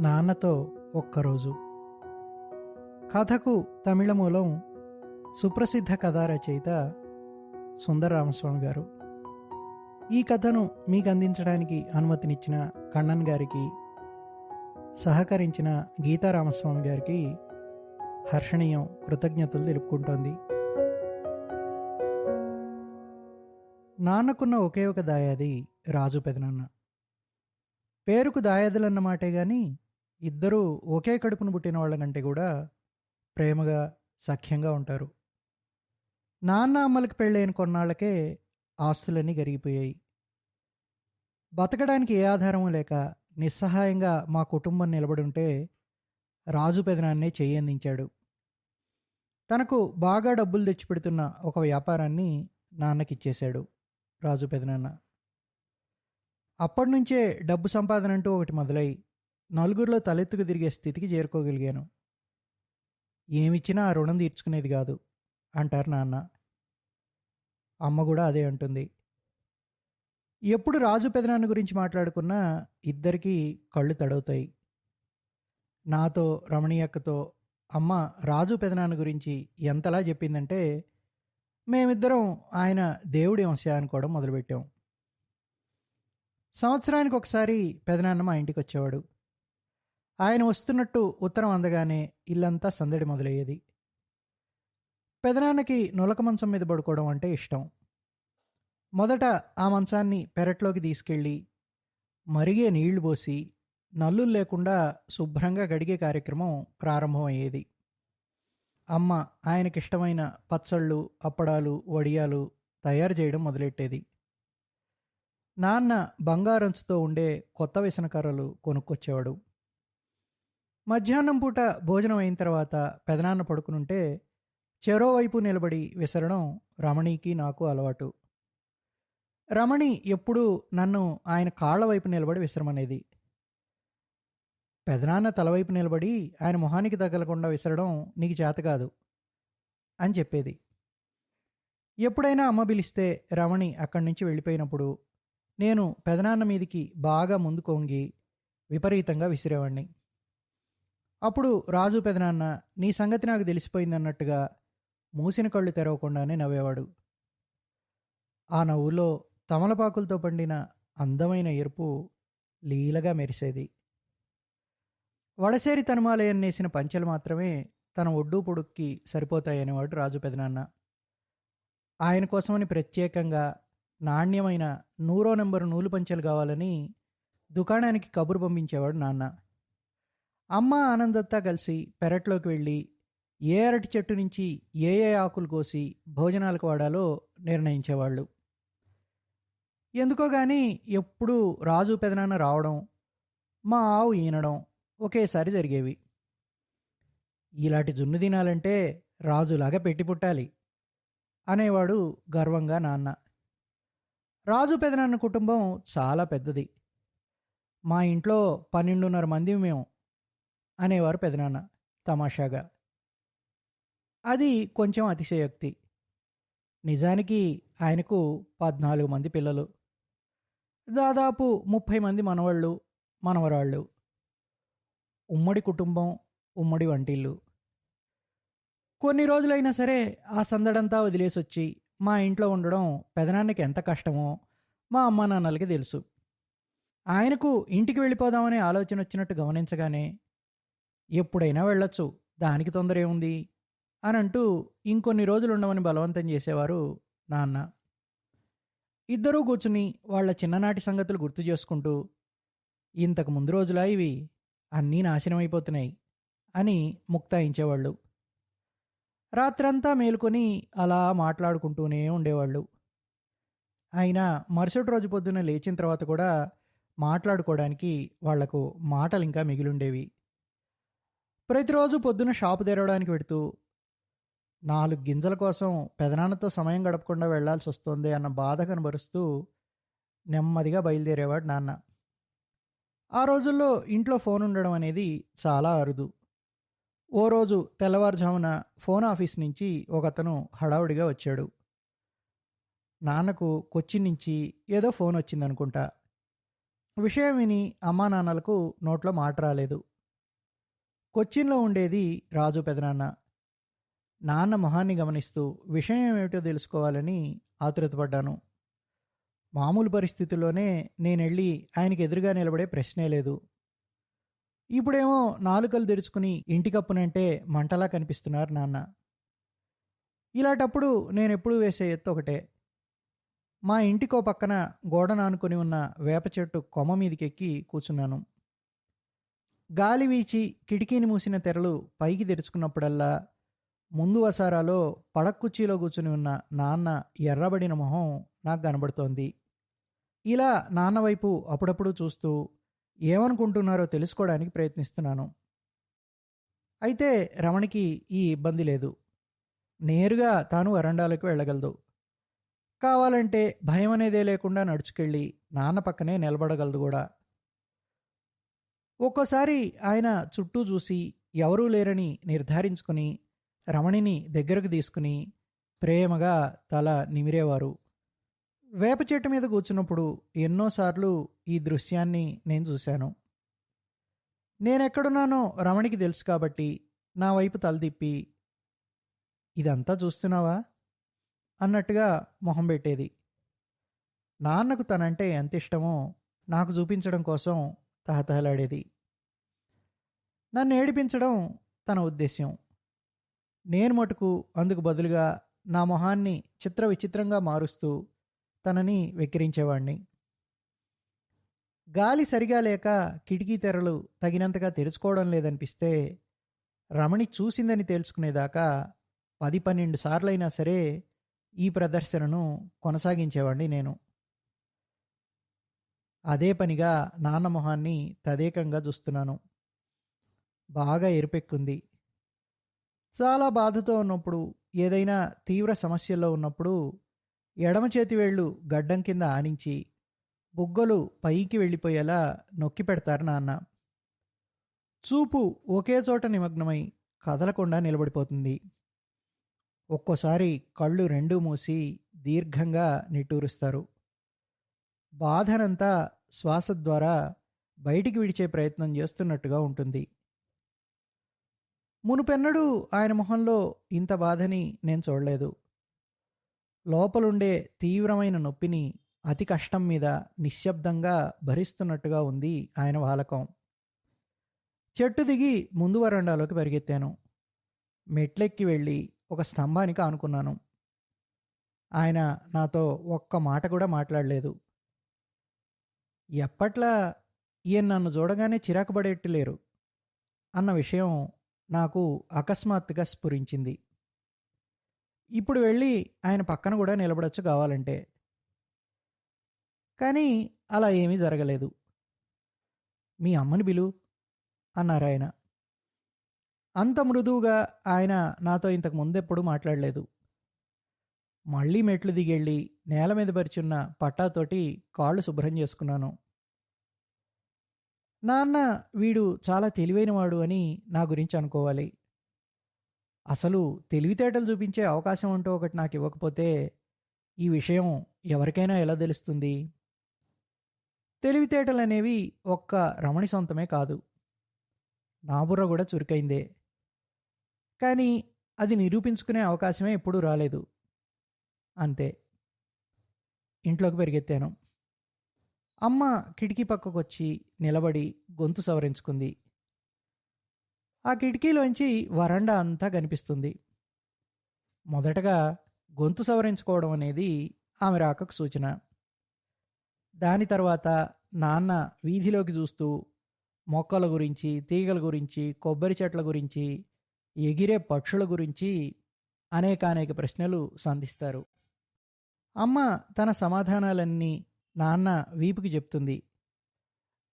నాన్నతో ఒక్కరోజు. కథకు తమిళ మూలం సుప్రసిద్ధ కథా రచయిత సుందర రామస్వామి గారు ఈ కథను మీకు అందించడానికి అనుమతినిచ్చిన కన్నన్ గారికి సహకరించిన గీతారామస్వామి గారికి హర్షణీయం కృతజ్ఞతలు తెలుపుకుంటోంది. నాన్నకున్న ఒకే ఒక దాయాది రాజు పెదనాన్న. పేరుకు దాయాదులన్నమాటే గాని ఇద్దరూ ఒకే కడుపును పుట్టిన వాళ్ళకంటే కూడా ప్రేమగా సఖ్యంగా ఉంటారు. నాన్న అమ్మలకి పెళ్ళైన కొన్నాళ్ళకే ఆస్తులన్నీ గరిగిపోయాయి బతకడానికి ఏ ఆధారము లేక నిస్సహాయంగా మా కుటుంబం నిలబడుంటే రాజు పెదనాన్నే చేయి అందించాడు. తనకు బాగా డబ్బులు తెచ్చిపెడుతున్న ఒక వ్యాపారాన్ని నాన్నకిచ్చేశాడు రాజు పెదనాన్న. అప్పటి నుంచే డబ్బు సంపాదన అంటూ ఒకటి మొదలై నలుగురిలో తలెత్తుకు తిరిగే స్థితికి చేరుకోగలిగాను. ఏమిచ్చినా ఆ రుణం తీర్చుకునేది కాదు అంటారు నాన్న. అమ్మ కూడా అదే అంటుంది. ఎప్పుడు రాజు పెదనాన్న గురించి మాట్లాడుకున్నా ఇద్దరికీ కళ్ళు తడవుతాయి. నాతో రమణీయక్కతో అమ్మ రాజు పెదనాన్న గురించి ఎంతలా చెప్పిందంటే మేమిద్దరం ఆయన దేవుడి అంశ అనుకోవడం మొదలుపెట్టాం. సంవత్సరానికి ఒకసారి పెదనాన్న మా ఇంటికి వచ్చేవాడు ఆయన వస్తున్నట్టు ఉత్తరం అందగానే ఇల్లంతా సందడి మొదలయ్యేది. పెదనాన్నకి నులక మంచం మీద పడుకోవడం అంటే ఇష్టం. మొదట ఆ మంచాన్ని పెరట్లోకి తీసుకెళ్ళి మరిగే నీళ్ళు పోసి నల్లులు లేకుండా శుభ్రంగా గడిగే కార్యక్రమం ప్రారంభమయ్యేది. అమ్మ ఆయనకిష్టమైన పచ్చళ్ళు అప్పడాలు వడియాలు తయారు చేయడం మొదలెట్టేది. నాన్న బంగారంచుతో ఉండే కొత్త విసనకర్రలు కొనుక్కొచ్చేవాడు. మధ్యాహ్నం పూట భోజనం అయిన తర్వాత పెదనాన్న పడుకునుంటే చెరోవైపు నిలబడి విసరడం రమణికి నాకు అలవాటు. రమణి ఎప్పుడూ నన్ను ఆయన కాళ్ళ వైపు నిలబడి విసరమనేది. పెదనాన్న తలవైపు నిలబడి ఆయన మొహానికి తగలకుండా విసరడం నీకు చేత కాదు అని చెప్పేది. ఎప్పుడైనా అమ్మ పిలిస్తే రమణి అక్కడి నుంచి వెళ్ళిపోయినప్పుడు నేను పెదనాన్న మీదికి బాగా ముందు కొంగి విపరీతంగా విసిరేవాణ్ణి. అప్పుడు రాజు పెదనాన్న నీ సంగతి నాకు తెలిసిపోయిందన్నట్టుగా మూసిన కళ్ళు తెరవకుండానే నవ్వేవాడు. ఆ నవ్వులో తమలపాకులతో పండిన అందమైన ఎరుపు లీలగా మెరిసేది. వడసేరి తనుమాలయం నేసిన పంచెలు మాత్రమే తన ఒడ్డు పొడుక్కి సరిపోతాయనేవాడు రాజు పెదనాన్న. ఆయన కోసమని ప్రత్యేకంగా నాణ్యమైన నూరో నెంబరు నూలు పంచెలు కావాలని దుకాణానికి కబురు పంపించేవాడు నాన్న. అమ్మ ఆనందంతా కలిసి పెరట్లోకి వెళ్ళి ఏ అరటి చెట్టు నుంచి ఏ ఏ ఆకులు కోసి భోజనాలకు వాడాలో నిర్ణయించేవాళ్ళు. ఎందుకో కానీ ఎప్పుడూ రాజు పెదనాన్న రావడం మా ఆవు ఈనడం ఒకేసారి జరిగేవి. ఇలాంటి జున్ను తినాలంటే రాజులాగా పెట్టి పుట్టాలి అనేవాడు గర్వంగా నాన్న. రాజు పెదనాన్న కుటుంబం చాలా పెద్దది. మా ఇంట్లో పన్నెండున్నర మంది మేము అనేవారు పెదనాన్న తమాషాగా. అది కొంచెం అతిశయోక్తి. నిజానికి ఆయనకు పద్నాలుగు మంది పిల్లలు. దాదాపు ముప్పై మంది మనవాళ్ళు మనవరాళ్ళు. ఉమ్మడి కుటుంబం ఉమ్మడి వంటిల్లు. కొన్ని రోజులైనా సరే ఆ సందడంతా వదిలేసి వచ్చి మా ఇంట్లో ఉండడం పెదనాన్నకి ఎంత కష్టమో మా అమ్మా నాన్నలకి తెలుసు. ఆయనకు ఇంటికి వెళ్ళిపోదామనే ఆలోచన వచ్చినట్టు గమనించగానే ఎప్పుడైనా వెళ్ళొచ్చు. దానికి తొందర ఏముంది అని అంటూ ఇంకొన్ని రోజులు ఉండమని బలవంతం చేసేవారు నాన్న. ఇద్దరూ కూర్చుని వాళ్ళ చిన్ననాటి సంగతులు గుర్తు చేసుకుంటూ ఇంతకు ముందు రోజులా ఇవి అన్నీ నాశనం అయిపోతున్నాయి అని ముక్తాయించేవాళ్ళు. రాత్రంతా మేలుకొని అలా మాట్లాడుకుంటూనే ఉండేవాళ్ళు. అయినా మరుసటి రోజు పొద్దున్న లేచిన తర్వాత కూడా మాట్లాడుకోవడానికి వాళ్ళకు మాటలు ఇంకా మిగిలుండేవి. ప్రతిరోజు పొద్దున షాపు తెరవడానికి పెడుతూ నాలుగు గింజల కోసం పెదనాన్నతో సమయం గడపకుండా వెళ్ళాల్సి వస్తుంది అన్న బాధ కనబరుస్తూ నెమ్మదిగా బయలుదేరేవాడు నాన్న. ఆ రోజుల్లో ఇంట్లో ఫోన్ ఉండడం అనేది చాలా అరుదు. ఓ రోజు తెల్లవారుజామున ఫోన్ ఆఫీస్ నుంచి ఒకతను హడావుడిగా వచ్చాడు. నాన్నకు కొచ్చిన్ నుంచి ఏదో ఫోన్ వచ్చిందనుకుంటా. విషయం విని అమ్మా నాన్నలకు నోట్లో మాట రాలేదు. కొచ్చిన్లో ఉండేది రాజు పెదనాన్న. నాన్న మొహాన్ని గమనిస్తూ విషయం ఏమిటో తెలుసుకోవాలని ఆతురతపడ్డాను. మామూలు పరిస్థితుల్లోనే నేనెళ్ళి ఆయనకి ఎదురుగా నిలబడే ప్రశ్నే లేదు. ఇప్పుడేమో నాలుకలు తెరుచుకుని ఇంటికప్పునంటే మంటలా కనిపిస్తున్నారు నాన్న. ఇలాంటప్పుడు ఎప్పుడూ వేసే ఎత్తు ఒకటే. మా ఇంటికో పక్కన గోడను నానుకొని ఉన్న వేప చెట్టు కొమ్మ మీదకెక్కి కూర్చున్నాను. గాలి వీచి కిటికీని మూసిన తెరలు పైకి తెరుచుకున్నప్పుడల్లా ముందు వసారాలో పడక్కుర్చీలో కూర్చుని ఉన్న నాన్న ఎర్రబడిన మొహం నాకు కనబడుతోంది. ఇలా నాన్న వైపు అప్పుడప్పుడు చూస్తూ ఏమనుకుంటున్నారో తెలుసుకోవడానికి ప్రయత్నిస్తున్నాను. అయితే రమణికి ఈ ఇబ్బంది లేదు. నేరుగా తాను వరండాలకు వెళ్ళగలదు. కావాలంటే భయం అనేదే లేకుండా నడుచుకెళ్ళి నాన్న పక్కనే నిలబడగలదు కూడా. ఒక్కోసారి ఆయన చుట్టూ చూసి ఎవరూ లేరని నిర్ధారించుకుని రమణిని దగ్గరకు తీసుకుని ప్రేమగా తల నిమిరేవారు. వేప చెట్టు మీద కూర్చున్నప్పుడు ఎన్నోసార్లు ఈ దృశ్యాన్ని నేను చూశాను. నేనెక్కడున్నానో రమణికి తెలుసు కాబట్టి నా వైపు తలదిప్పి ఇదంతా చూస్తున్నావా? అన్నట్టుగా మొహం పెట్టేది. నాన్నకు తనంటే ఎంత ఇష్టమో నాకు చూపించడం కోసం తహతహలాడేది. నన్ను ఏడిపించడం తన ఉద్దేశ్యం. నేను మటుకు అందుకు బదులుగా నా మొహాన్ని చిత్ర విచిత్రంగా మారుస్తూ తనని వెక్కిరించేవాణ్ణి. గాలి సరిగా లేక కిటికీ తెరలు తగినంతగా తెరుచుకోవడం లేదనిపిస్తే రమణి చూసిందని తేల్చుకునేదాకా పది పన్నెండు సార్లైనా సరే ఈ ప్రదర్శనను కొనసాగించేవాడిని నేను. అదే పనిగా నాన్న మొహాన్ని తదేకంగా చూస్తున్నాను. బాగా ఎరుపెక్కుంది చాలా బాధతో ఉన్నప్పుడు ఏదైనా తీవ్ర సమస్యల్లో ఉన్నప్పుడు ఎడమ చేతి వేళ్ళు గడ్డం కింద ఆనించి బుగ్గలు పైకి వెళ్ళిపోయేలా నొక్కి పెడతారు నాన్న. చూపు ఒకే చోట నిమగ్నమై కదలకుండా నిలబడిపోతుంది. ఒక్కోసారి కళ్ళు రెండూ మూసి దీర్ఘంగా నిట్టూరుస్తారు. బాధనంతా శ్వాస ద్వారా బయటికి విడిచే ప్రయత్నం చేస్తున్నట్టుగా ఉంటుంది. మునుపెన్నడూ ఆయన మొహంలో ఇంత బాధని నేను చూడలేదు. లోపలుండే తీవ్రమైన నొప్పిని అతి కష్టం మీద నిశ్శబ్దంగా భరిస్తున్నట్టుగా ఉంది ఆయన వాలకం. చెట్టు దిగి ముందు వరండాలోకి పరిగెత్తాను. మెట్లెక్కి వెళ్ళి ఒక స్తంభానికి ఆనుకున్నాను ఆయన నాతో ఒక్క మాట కూడా మాట్లాడలేదు. ఎప్పట్లా ఈయన నన్ను చూడగానే చిరాకు పడేట్టులేరు అన్న విషయం నాకు అకస్మాత్తుగా స్ఫురించింది. ఇప్పుడు వెళ్ళి ఆయన పక్కన కూడా నిలబడచ్చు కావాలంటే. కానీ అలా ఏమీ జరగలేదు. మీ అమ్మని బిలు అన్నారు ఆయన. అంత మృదువుగా ఆయన నాతో ఇంతకు ముందెప్పుడు మాట్లాడలేదు. మళ్ళీ మెట్లు దిగెళ్ళి నేల మీద పరిచున్న పట్టాతోటి కాళ్ళు శుభ్రం చేసుకున్నాను. నాన్న వీడు చాలా తెలివైనవాడు అని నా గురించి అనుకోవాలి. అసలు తెలివితేటలు చూపించే అవకాశం అంటూ ఒకటి నాకు ఇవ్వకపోతే ఈ విషయం ఎవరికైనా ఎలా తెలుస్తుంది? తెలివితేటలు అనేవి ఒక్క రమణి సొంతమే కాదు. నా బుర్ర కూడా చురుకైందే. కానీ అది నిరూపించుకునే అవకాశమే ఎప్పుడూ రాలేదు. అంతే. ఇంట్లోకి పెరిగెత్తాను. అమ్మ కిటికీ పక్కకు వచ్చి నిలబడి గొంతు సవరించుకుంది. ఆ కిటికీలోంచి వరండా అంతా కనిపిస్తుంది. మొదటగా గొంతు సవరించుకోవడం అనేది ఆమె రాకకు సూచన. దాని తర్వాత నాన్న వీధిలోకి చూస్తూ మొక్కల గురించి తీగల గురించి కొబ్బరి చెట్ల గురించి ఎగిరే పక్షుల గురించి అనేకానేక ప్రశ్నలు సంధిస్తారు. అమ్మ తన సమాధానాలన్నీ నాన్న వీపుకి చెప్తుంది.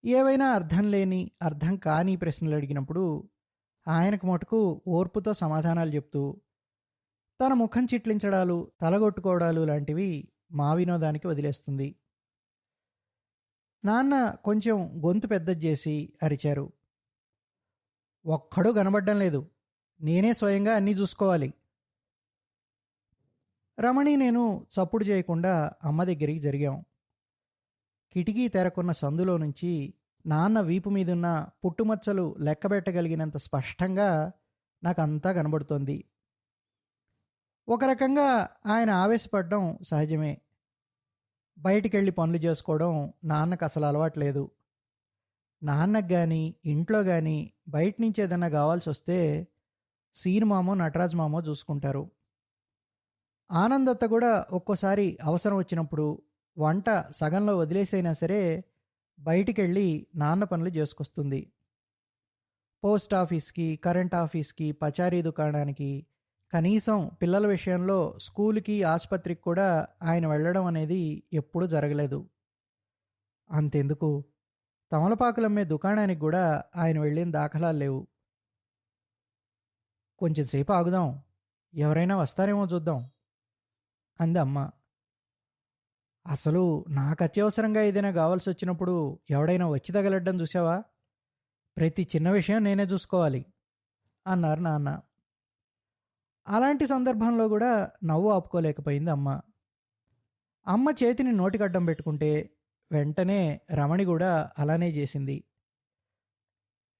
ఏవైనా అర్థం లేని అర్థం కాని ప్రశ్నలు అడిగినప్పుడు ఆయనకు మటుకు ఓర్పుతో సమాధానాలు చెప్తూ తన ముఖం చిట్లించడాలు తలగొట్టుకోవడాలు లాంటివి మా వినోదానికి వదిలేస్తుంది. నాన్న కొంచెం గొంతు పెద్దది చేసి అరిచారు. ఒక్కడూ కనబడ్డం లేదు. నేనే స్వయంగా అన్నీ చూసుకోవాలి. రమణి నేను చప్పుడు చేయకుండా అమ్మ దగ్గరికి జరిగాం. కిటికీ తెరకున్న సందులో నుంచి నాన్న వీపు మీదున్న పుట్టుమచ్చలు లెక్కబెట్టగలిగినంత స్పష్టంగా నాకంతా కనబడుతోంది. ఒక రకంగా ఆయన ఆవేశపడడం సహజమే. బయటికెళ్ళి పనులు చేసుకోవడం నాన్నకు అసలు అలవాట్లేదు నాన్నకు కానీ ఇంట్లో కానీ బయట నుంచి ఏదైనా కావాల్సి వస్తే సీన్ మామో నటరాజ్ మామో చూసుకుంటారు. ఆనందత్త కూడా ఒక్కోసారి అవసరం వచ్చినప్పుడు వంట సగంలో వదిలేసైనా సరే బయటికెళ్ళి నాన్న పనులు చేసుకొస్తుంది. పోస్ట్ ఆఫీస్కి కరెంట్ ఆఫీస్కి పచారీ దుకాణానికి కనీసం పిల్లల విషయంలో స్కూల్కి ఆసుపత్రికి కూడా ఆయన వెళ్ళడం అనేది ఎప్పుడూ జరగలేదు. అంతెందుకు? తమలపాకులమ్మే దుకాణానికి కూడా ఆయన వెళ్ళిన దాఖలాలు లేవు. కొంచెం సేపు ఆగుదాం. ఎవరైనా వస్తారేమో చూద్దాం. అంది అమ్మ. అసలు నాకు అత్యవసరంగా ఏదైనా కావాల్సి వచ్చినప్పుడు ఎవడైనా వచ్చి తగలడ్డం చూసావా ప్రతి చిన్న విషయం నేనే చూసుకోవాలి అన్నారు నాన్న. అలాంటి సందర్భంలో కూడా నవ్వు ఆపుకోలేకపోయింది అమ్మ. అమ్మ చేతిని నోటికడ్డం పెట్టుకుంటే వెంటనే రమణి కూడా అలానే చేసింది.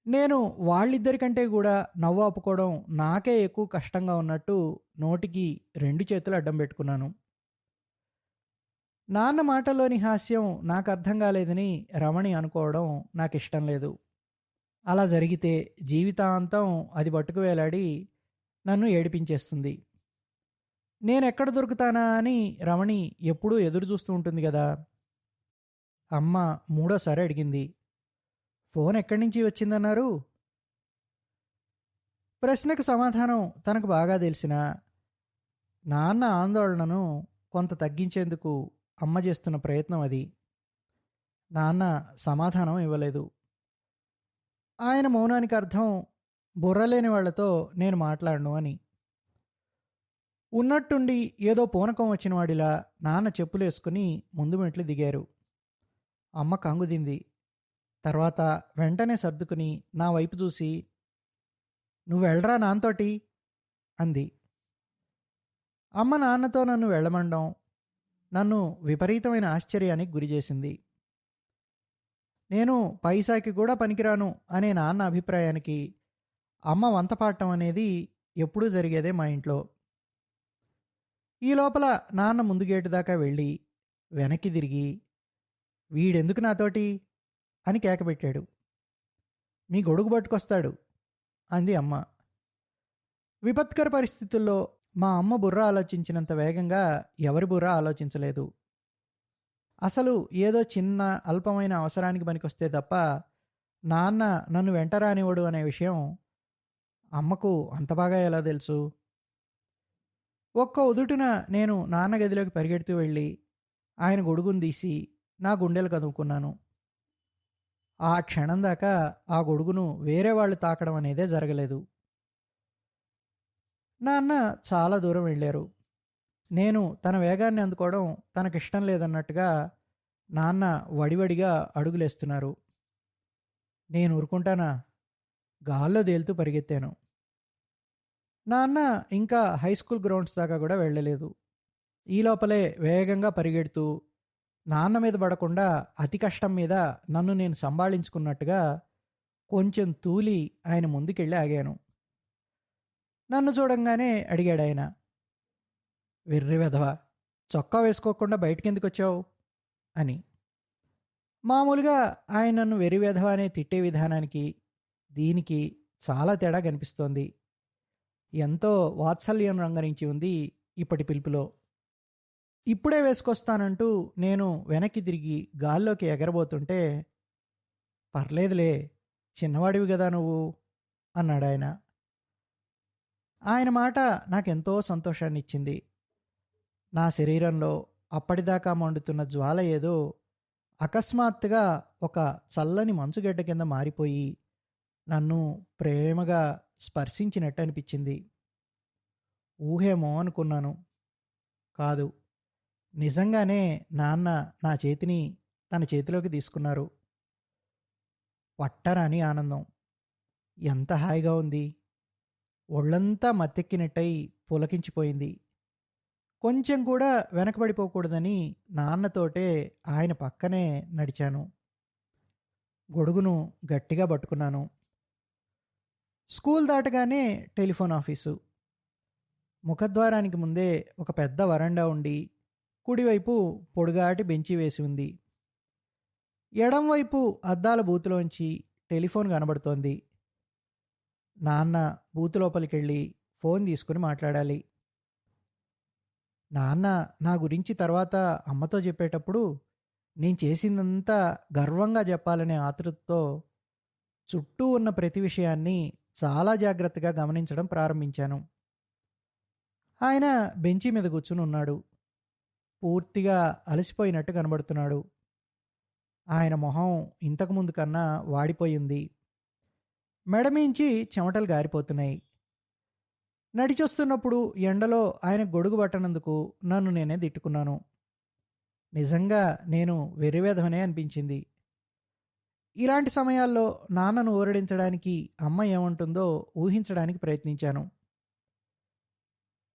నేను వాళ్ళిద్దరికంటే కూడా నవ్వు ఆపుకోవడం నాకే ఎక్కువ కష్టంగా ఉన్నట్టు నోటికి రెండు చేతులు అడ్డం పెట్టుకున్నాను. నాన్న మాటలోని హాస్యం నాకు అర్థం కాలేదని రమణి అనుకోవడం నాకు ఇష్టం లేదు. అలా జరిగితే జీవితాంతం అది పట్టుకు వేలాడి నన్ను ఏడిపించేస్తుంది. నేను ఎక్కడ దొరుకుతానా అని రమణి ఎప్పుడూ ఎదురు చూస్తూ ఉంటుంది కదా. అమ్మ మూడోసారి అడిగింది ఫోన్ ఎక్కడి నుంచి వచ్చిందన్నారు? ప్రశ్నకు సమాధానం తనకు బాగా తెలిసిన నాన్న ఆందోళనను కొంత తగ్గించేందుకు అమ్మ చేస్తున్న ప్రయత్నం అది. నాన్న సమాధానం ఇవ్వలేదు. ఆయన మౌనానికి అర్థం బుర్రలేని వాళ్ళతో నేను మాట్లాడను అని. ఉన్నట్టుండి ఏదో పూనకం వచ్చిన వాడిలా నాన్న చెప్పులేసుకుని ముందు మెట్లు దిగారు. అమ్మ కంగుదింది. తర్వాత వెంటనే సర్దుకుని నా వైపు చూసి నువ్వు వెళ్ళరా నాన్నతోటి? అంది. అమ్మ నాన్నతో నన్ను వెళ్ళమండం నన్ను విపరీతమైన ఆశ్చర్యానికి గురి చేసింది. నేను పైసాకి కూడా పనికిరాను అనే నాన్న అభిప్రాయానికి అమ్మ వంత పాడటం అనేది ఎప్పుడూ జరిగేదే మా ఇంట్లో. ఈ లోపల నాన్న ముందు గేటు దాకా వెళ్ళి వెనక్కి తిరిగి వీడెందుకు నాతోటి? అని కేకబెట్టాడు మీ గొడుగు పట్టుకొస్తాడు అంది అమ్మ. విపత్కర పరిస్థితుల్లో మా అమ్మ బుర్ర ఆలోచించినంత వేగంగా ఎవరి బుర్ర ఆలోచించలేదు. అసలు ఏదో చిన్న అల్పమైన అవసరానికి పనికొస్తే తప్ప నాన్న నన్ను వెంటరానివ్వడు అనే విషయం అమ్మకు అంత బాగా ఎలా తెలుసు? ఒక్క ఉదుటున నేను నాన్న గదిలోకి పరిగెడుతూ వెళ్ళి ఆయన గొడుగును తీసి నా గుండెలు కదువుకున్నాను ఆ క్షణం దాకా ఆ గొడుగును వేరే వాళ్ళు తాకడం అనేదే జరగలేదు. నాన్న చాలా దూరం వెళ్ళారు. నేను తన వేగాన్ని అందుకోవడం తనకిష్టం లేదన్నట్టుగా నాన్న వడివడిగా అడుగులేస్తున్నారు. నేను ఊరుకుంటానా? గాల్లో తేలుతూ పరిగెత్తాను. నాన్న ఇంకా హై స్కూల్ గ్రౌండ్స్ దాకా కూడా వెళ్ళలేదు. ఈ లోపలే వేగంగా పరిగెడుతూ నాన్న మీద పడకుండా అతి కష్టం మీద నన్ను నేను సంభాళించుకున్నట్టుగా కొంచెం తూలి ఆయన ముందుకెళ్ళి ఆగాను. నన్ను చూడంగానే అడిగాడు ఆయన. వెర్రి వెధవ చొక్కా వేసుకోకుండా బయటకెందుకు వచ్చావు? అని. మామూలుగా ఆయన నన్ను వెర్రి వెధవా అనే తిట్టే విధానానికి దీనికి చాలా తేడా కనిపిస్తోంది. ఎంతో వాత్సల్యం రంగరించి ఉంది ఇప్పటి పిలుపులో. ఇప్పుడే వేసుకొస్తానంటూ నేను వెనక్కి తిరిగి గాల్లోకి ఎగరబోతుంటే పర్లేదులే చిన్నవాడివి కదా నువ్వు అన్నాడు ఆయన. ఆయన మాట నాకెంతో సంతోషాన్ని ఇచ్చింది నా శరీరంలో అప్పటిదాకా మండుతున్న జ్వాల ఏదో అకస్మాత్తుగా ఒక చల్లని మంచుగడ్డ కింద మారిపోయి నన్ను ప్రేమగా స్పర్శించినట్టు అనిపించింది ఊహేమో అనుకున్నాను. కాదు నిజంగానే నాన్న నా చేతిని తన చేతిలోకి తీసుకున్నారు. పట్టరాని ఆనందం. ఎంత హాయిగా ఉంది. ఒళ్ళంతా మత్తెక్కినట్టయి పులకించిపోయింది. కొంచెం కూడా వెనకబడిపోకూడదని నాన్నతోటే ఆయన పక్కనే నడిచాను. గొడుగును గట్టిగా పట్టుకున్నాను. స్కూల్ దాటగానే టెలిఫోన్ ఆఫీసు. ముఖద్వారానికి ముందే ఒక పెద్ద వరండా ఉండి కుడివైపు పొడుగాటి బెంచి వేసి ఉంది. ఎడంవైపు అద్దాల బూతులోంచి టెలిఫోన్ కనబడుతోంది. నాన్న బూత్ లోపలికెళ్ళి ఫోన్ తీసుకుని మాట్లాడాలి. నాన్న నా గురించి తర్వాత అమ్మతో చెప్పేటప్పుడు నేను చేసిందంతా గర్వంగా చెప్పాలనే ఆతృతతో చుట్టూ ఉన్న ప్రతి విషయాన్ని చాలా జాగ్రత్తగా గమనించడం ప్రారంభించాను. ఆయన బెంచి మీద కూర్చుని ఉన్నాడు. పూర్తిగా అలసిపోయినట్టు కనబడుతున్నాడు. ఆయన మొహం ఇంతకుముందు కన్నా వాడిపోయింది మెడమించి చెమటలు గారిపోతున్నాయి. నడిచొస్తున్నప్పుడు ఎండలో ఆయన గొడుగు పట్టనందుకు నన్ను నేనే తిట్టుకున్నాను. నిజంగా నేను వెర్రివేధమనే అనిపించింది. ఇలాంటి సమయాల్లో నాన్నను ఊరడించడానికి అమ్మ ఏమంటుందో ఊహించడానికి ప్రయత్నించాను.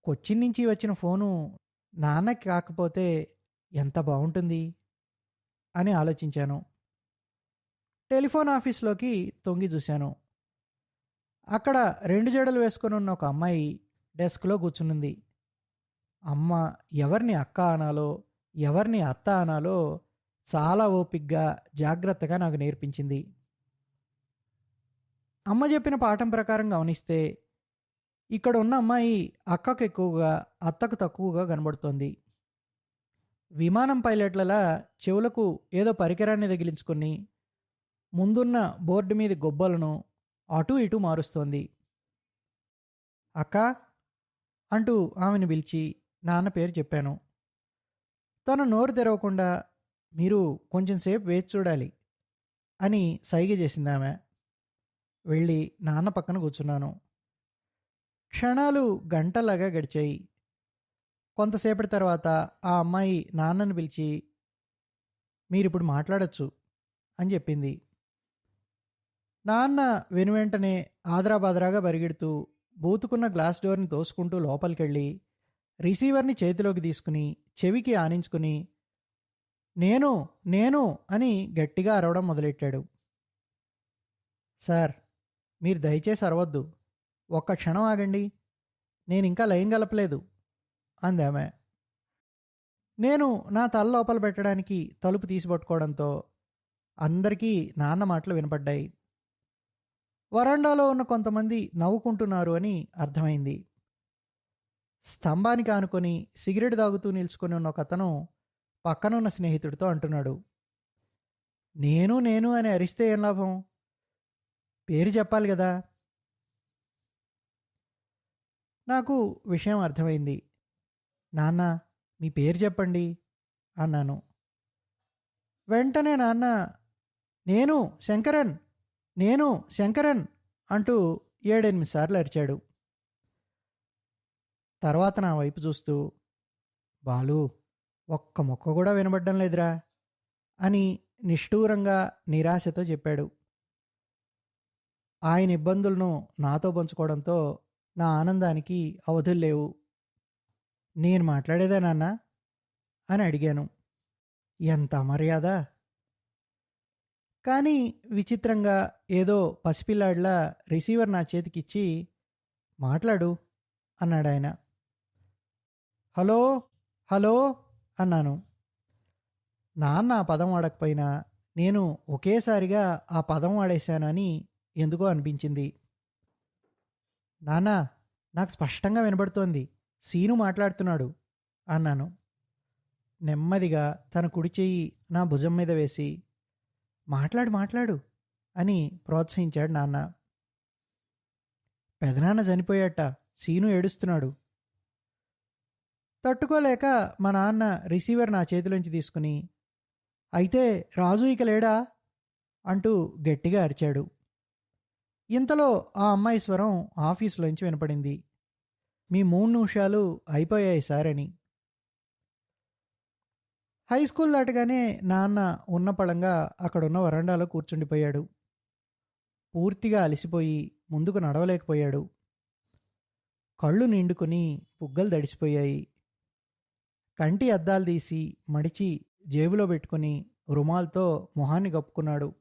కొచ్చిన్ నుంచి వచ్చిన ఫోను నాన్నకి కాకపోతే ఎంత బాగుంటుంది అని ఆలోచించాను. టెలిఫోన్ ఆఫీస్లోకి తొంగి చూశాను. అక్కడ రెండు జడలు వేసుకొని ఉన్న ఒక అమ్మాయి డెస్క్లో కూర్చునుంది. అమ్మ ఎవరిని అక్క అనాలో ఎవరిని అత్త అనాలో చాలా ఓపిగ్గా జాగ్రత్తగా నాకు నేర్పించింది. అమ్మ చెప్పిన పాఠం ప్రకారం గమనిస్తే ఇక్కడ ఉన్న అమ్మాయి అక్కకు ఎక్కువగా అత్తకు తక్కువగా కనబడుతోంది. విమానం పైలట్లలా చెవులకు ఏదో పరికరాన్ని తగిలించుకొని ముందున్న బోర్డు మీద గొబ్బలను అటు ఇటు మారుస్తోంది. అక్క అంటూ ఆమెను పిలిచి నాన్న పేరు చెప్పాను. తను నోరు తెరవకుండా మీరు కొంచెంసేపు వేచి చూడాలి అని సైగ చేసింది ఆమె వెళ్ళి నాన్న పక్కన కూర్చున్నాను. క్షణాలు గంటలాగా గడిచాయి. కొంతసేపటి తర్వాత ఆ అమ్మాయి నాన్నను పిలిచి మీరిప్పుడు మాట్లాడచ్చు అని చెప్పింది. నాన్న వెనువెంటనే ఆదరాబాదరాగా పరిగెడుతూ బూతుకున్న గ్లాస్ డోర్ని తోసుకుంటూ లోపలికెళ్ళి రిసీవర్ని చేతిలోకి తీసుకుని చెవికి ఆనించుకుని నేను నేను అని గట్టిగా అరవడం మొదలెట్టాడు. సార్ మీరు దయచేసి అరవద్దు. ఒక్క క్షణం ఆగండి. నేను ఇంకా లయం కలపలేదు అందామె నేను నా తల లోపల పెట్టడానికి తలుపు తీసి పట్టుకోవడంతో అందరికీ నాన్న మాటలు వినపడ్డాయి. వరండాలో ఉన్న కొంతమంది నవ్వుకుంటున్నారు అని అర్థమైంది. స్తంభానికి ఆనుకొని సిగరెట్ తాగుతూ నిల్చుకొని ఉన్న ఒక అతను పక్కనున్న స్నేహితుడితో అంటున్నాడు. నేను నేను అని అరిస్తే ఏం లాభం? పేరు చెప్పాలి కదా. నాకు విషయం అర్థమైంది. నాన్న మీ పేరు చెప్పండి అన్నాను. వెంటనే నాన్న నేను శంకరన్ నేను శంకరన్ అంటూ ఏడెనిమిది సార్లు అరిచాడు. తర్వాత నా వైపు చూస్తూ బాలు ఒక్క మొక్క కూడా వినబడ్డం లేదురా అని నిష్ఠూరంగా నిరాశతో చెప్పాడు. ఆయన ఇబ్బందులను నాతో పంచుకోవడంతో నా ఆనందానికి అవధులు లేవు. నేను మాట్లాడేదా నాన్న? అని అడిగాను. ఎంత మర్యాద? కానీ విచిత్రంగా ఏదో పసిపిల్లాడిలా రిసీవర్ నా చేతికిచ్చి మాట్లాడు అన్నాడు ఆయన. హలో? హలో? అన్నాను. నాన్న ఆ పదం వాడకపోయినా నేను ఒకేసారిగా ఆ పదం వాడేశాను అని ఎందుకో అనిపించింది. నానా నాకు స్పష్టంగా వినబడుతోంది. సీను మాట్లాడుతున్నాడు అన్నాను. నెమ్మదిగా తన కుడి చెయ్యి నా భుజం మీద వేసి మాట్లాడు మాట్లాడు అని ప్రోత్సహించాడు నాన్న. పెదనాన్న చనిపోయాట. సీను ఏడుస్తున్నాడు. తట్టుకోలేక మా నాన్న రిసీవర్ నా చేతిలోంచి తీసుకుని అయితే రాజు ఇక లేడా? అంటూ గట్టిగా అరిచాడు. ఇంతలో ఆ అమ్మాయి స్వరం ఆఫీసులోంచి వినపడింది. మీ మూడు నిమిషాలు అయిపోయాయి సార్ అని. హై స్కూల్ దాటగానే నాన్న ఉన్న పళంగా అక్కడున్న వరండాలో కూర్చుండిపోయాడు. పూర్తిగా అలసిపోయి ముందుకు నడవలేకపోయాడు. కళ్ళు నిండుకుని బుగ్గలు దడిసిపోయాయి కంటి అద్దాలు తీసి మడిచి జేబులో పెట్టుకుని రుమాల్తో మొహాన్ని కప్పుకున్నాడు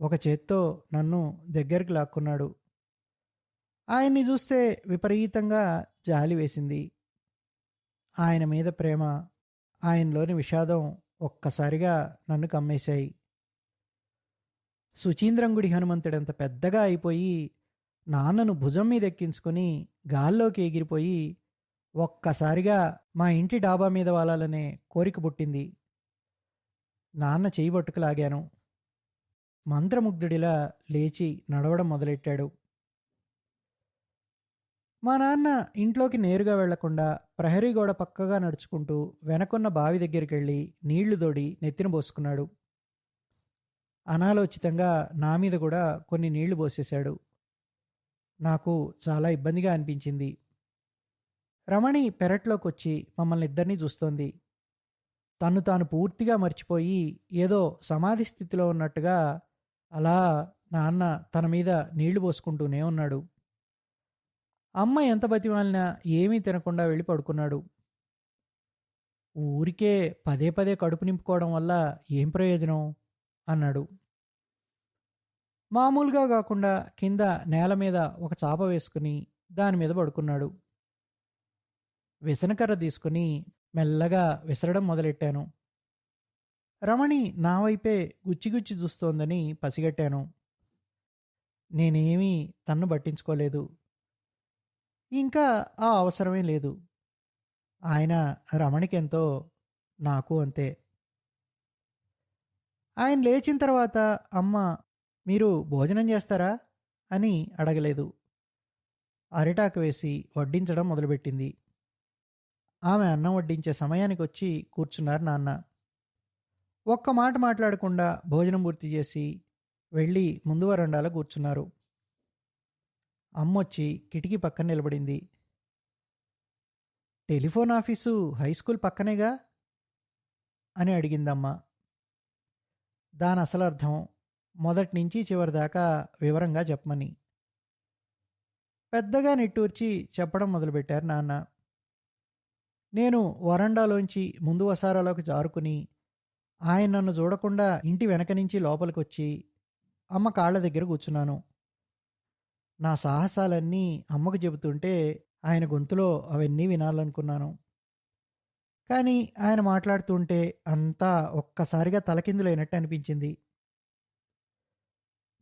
ఒక చేత్తో నన్ను దగ్గరికి లాక్కున్నాడు. ఆయన్ని చూస్తే విపరీతంగా జాలి వేసింది. ఆయన మీద ప్రేమ ఆయనలోని విషాదం ఒక్కసారిగా నన్ను కమ్మేశాయి. సుచీంద్రంగుడి హనుమంతుడంత పెద్దగా అయిపోయి నాన్నను భుజం మీద ఎక్కించుకొని గాల్లోకి ఎగిరిపోయి ఒక్కసారిగా మా ఇంటి డాబా మీద వాలాలనే కోరిక పుట్టింది. నాన్న చేయి పట్టుకులాగాను మంత్రముగ్ధుడిలా లేచి నడవడం మొదలెట్టాడు. మా నాన్న ఇంట్లోకి నేరుగా వెళ్ళకుండా ప్రహరీ గోడ పక్కగా నడుచుకుంటూ వెనకున్న బావి దగ్గరికి వెళ్ళి నీళ్ళు దోడి నెత్తిన పోసుకున్నాడు. అనాలోచితంగా నా మీద కూడా కొన్ని నీళ్ళు పోసేశాడు. నాకు చాలా ఇబ్బందిగా అనిపించింది. రమణి పెరట్లోకి వచ్చి మమ్మల్ని ఇద్దరినీ చూస్తోంది. తను తాను పూర్తిగా మర్చిపోయి ఏదో సమాధి స్థితిలో ఉన్నట్టుగా అలా నాన్న తన మీద నీళ్ళు పోసుకుంటూనే ఉన్నాడు. అమ్మ ఎంత బతిమాలినా ఏమీ తినకుండా వెళ్ళి పడుకున్నాడు. ఊరికే పదే పదే కడుపు నింపుకోవడం వల్ల ఏం ప్రయోజనం? అన్నాడు. మామూలుగా కాకుండా కింద నేల మీద ఒక చాప వేసుకుని దాని మీద పడుకున్నాడు. విసనకర్ర తీసుకుని మెల్లగా విసరడం మొదలెట్టాను. రమణి నా వైపే గుచ్చిగుచ్చి చూస్తోందని పసిగట్టాను. నేనేమీ తన్ను పట్టించుకోలేదు. ఇంకా ఆ అవసరమే లేదు. ఆయన రమణికెంతో నాకు అంతే. ఆయన లేచిన తర్వాత అమ్మ మీరు భోజనం చేస్తారా? అని అడగలేదు. అరిటాకు వేసి వడ్డించడం మొదలుపెట్టింది. ఆమె అన్నం వడ్డించే సమయానికి వచ్చి కూర్చున్నారు నాన్న. ఒక్క మాట మాట్లాడకుండా భోజనం పూర్తి చేసి వెళ్ళి ముందు వరండాలో కూర్చున్నారు. అమ్మొచ్చి కిటికీ పక్కన నిలబడింది. టెలిఫోన్ ఆఫీసు హై స్కూల్ పక్కనేగా? అని అడిగిందమ్మ. దాని అసలు అర్థం మొదటి నుంచి చివరి దాకా వివరంగా చెప్పమని. పెద్దగా నిట్టూర్చి చెప్పడం మొదలుపెట్టారు నాన్న. నేను వరండాలోంచి ముందు వసారాలోకి జారుకుని ఆయన నన్ను చూడకుండా ఇంటి వెనక నుంచి లోపలికి వచ్చి అమ్మ కాళ్ళ దగ్గర కూర్చున్నాను. నా సాహసాలన్నీ అమ్మకు చెబుతుంటే ఆయన గొంతులో అవన్నీ వినాలనుకున్నాను. కానీ ఆయన మాట్లాడుతుంటే అంతా ఒక్కసారిగా తలకిందులైనట్టు అనిపించింది.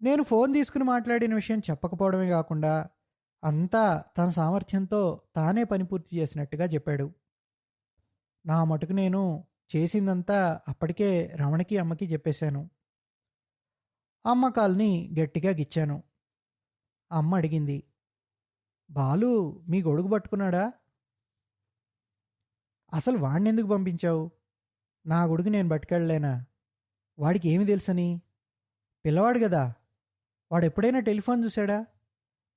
నేను ఫోన్ తీసుకుని మాట్లాడిన విషయం చెప్పకపోవడమే కాకుండా అంతా తన సామర్థ్యంతో తానే పని పూర్తి చేసినట్టుగా చెప్పాడు. నా మటుకు నేను చేసిందంతా అప్పటికే రమణకి అమ్మకి చెప్పేశాను. అమ్మ కాల్ని గట్టిగా గిచ్చాను. అమ్మ అడిగింది బాలు మీ గొడుగు పట్టుకున్నాడా? అసలు వాడిని ఎందుకు పంపించావు? నా గొడుగు నేను పట్టుకెళ్ళలేనా? వాడికి ఏమి తెలుసని? పిల్లవాడు కదా వాడు ఎప్పుడైనా టెలిఫోన్ చూశాడా?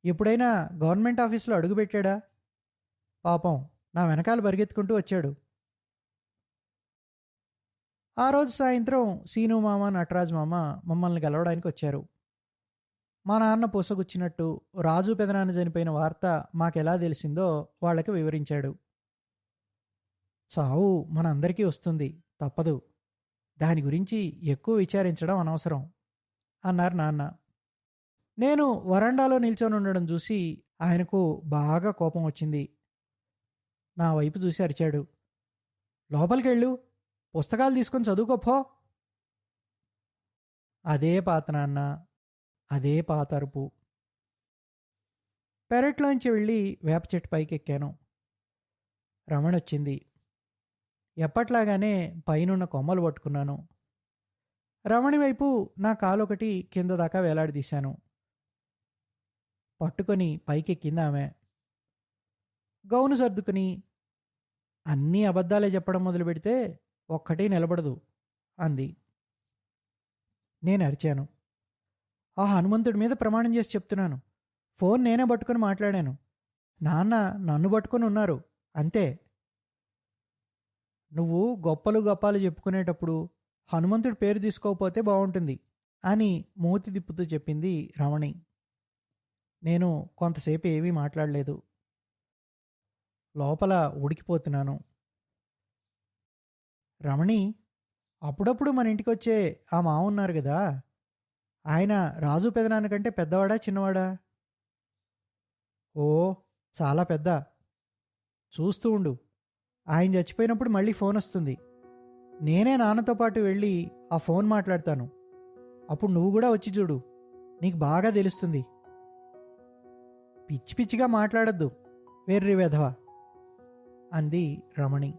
ఎప్పుడైనా గవర్నమెంట్ ఆఫీస్లో అడుగుపెట్టాడా పాపం నా వెనకాల పరిగెత్తుకుంటూ వచ్చాడు. ఆ రోజు సాయంత్రం సీను మామ నటరాజ్ మామ మమ్మల్ని గెలవడానికి వచ్చారు. మా నాన్న పూసగుచ్చినట్టు రాజు పెదనాన్న చనిపోయిన వార్త మాకెలా తెలిసిందో వాళ్ళకి వివరించాడు. చావు మనందరికీ వస్తుంది తప్పదు. దాని గురించి ఎక్కువ విచారించడం అనవసరం అన్నారు నాన్న. నేను వరండాలో నిల్చొని ఉండడం చూసి ఆయనకు బాగా కోపం వచ్చింది. నా వైపు చూసి అరిచాడు. లోపలికెళ్ళు. పుస్తకాలు తీసుకొని చదువుకోపో అదే పాత నాన్న అదే పాత అరుపు. పెరట్లోంచి వెళ్ళి వేప చెట్టు పైకి ఎక్కాను రమణ వచ్చింది ఎప్పట్లాగానే పైనున్న కొమ్మలు పట్టుకున్నాను. రమణి వైపు నా కాలొకటి కింద దాకా వేలాడదీశాను పట్టుకొని పైకెక్కింది ఆమె. గౌను సర్దుకుని అన్నీ అబద్ధాలే చెప్పడం మొదలు పెడితే ఒక్కటి నిలబడదు అంది. నేను అరిచాను. ఆ హనుమంతుడి మీద ప్రమాణం చేసి చెప్తున్నాను. ఫోన్ నేనే పట్టుకొని మాట్లాడాను. నాన్న నన్ను పట్టుకొని ఉన్నారు. అంతే. నువ్వు గొప్పలు గొప్పలు చెప్పుకునేటప్పుడు హనుమంతుడి పేరు తీసుకోకపోతే బాగుంటుంది అని మూతి తిప్పుతూ చెప్పింది రమణి. నేను కొంతసేపు ఏమీ మాట్లాడలేదు. లోపల ఉడికిపోతున్నాను. రమణి అప్పుడప్పుడు మన ఇంటికి వచ్చే ఆ మావ ఉన్నారు కదా ఆయన రాజు పెదనాన్న కంటే పెద్దవాడా చిన్నవాడా? ఓ చాలా పెద్ద. చూస్తూ ఉండు. ఆయన చచ్చిపోయినప్పుడు మళ్ళీ ఫోన్ వస్తుంది. నేనే నాన్నతో పాటు వెళ్ళి ఆ ఫోన్ మాట్లాడతాను. అప్పుడు నువ్వు కూడా వచ్చి చూడు. నీకు బాగా తెలుస్తుంది. పిచ్చి పిచ్చిగా మాట్లాడద్దు వెర్రి వెధవ అంది రమణి.